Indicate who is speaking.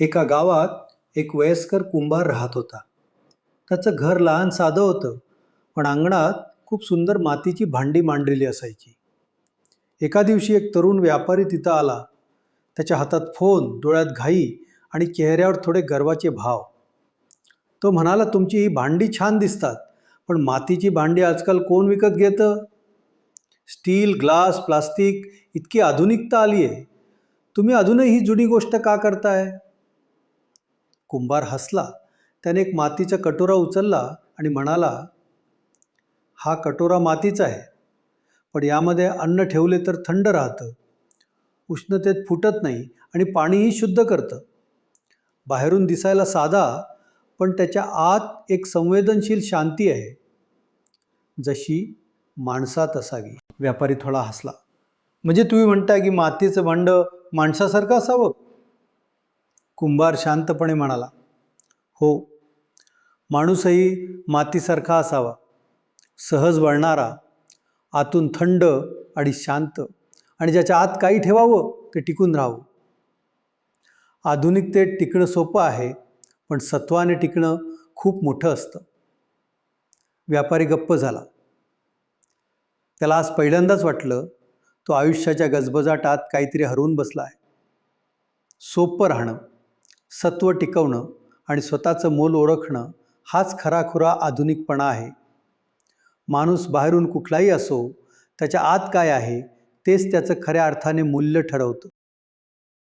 Speaker 1: एका गावात एक वयस्कर कुंभार राहत होता. त्याचं घर लहान साधं होतं पण अंगणात खूप सुंदर मातीची भांडी मांडलेली असायची. एका दिवशी एक तरुण व्यापारी तिथं आला. त्याच्या हातात फोन डोळ्यात घाई आणि चेहऱ्यावर थोडे गर्वाचे भाव. तो म्हणाला तुमची ही भांडी छान दिसतात पण मातीची भांडी आजकाल कोण विकत घेतं? स्टील ग्लास प्लास्टिक इतकी आधुनिकता आली आहे तुम्ही अजूनही ही जुनी गोष्ट का करताय? कुंभार हसला. त्याने एक मातीचा कटोरा उचलला आणि म्हणाला हा कटोरा मातीचा आहे पण यामध्ये अन्न ठेवले तर थंड राहतं. उष्णतेत फुटत नाही आणि पाणीही शुद्ध करतं. बाहेरून दिसायला साधा पण त्याच्या आत एक संवेदनशील शांती आहे. जशी माणसात असावी. व्यापारी थोडा हसला. म्हणजे तुम्ही म्हणताय की मातीचं भांडं माणसासारखं असावं? कुंभार शांतपणे म्हणाला हो माणूसही मातीसारखा असावा सहज वळणारा आतून थंड आणि शांत आणि ज्याच्या आत काही ठेवावं ते टिकून राहावं. आधुनिकतेत टिकणं सोपं आहे पण सत्वाने टिकणं खूप मोठं असतं. व्यापारी गप्प झाला. त्याला आज पहिल्यांदाच वाटलं तो आयुष्याच्या गजबजाटात काहीतरी हरवून बसला आहे. सोपं राहणं. सत्व टिकवणं आणि स्वतःचं मोल ओळखणं हाच खराखुरा आधुनिकपणा आहे. माणूस बाहेरून कुठलाही असो त्याच्या आत काय आहे तेच त्याचं खऱ्या अर्थाने मूल्य ठरवतं.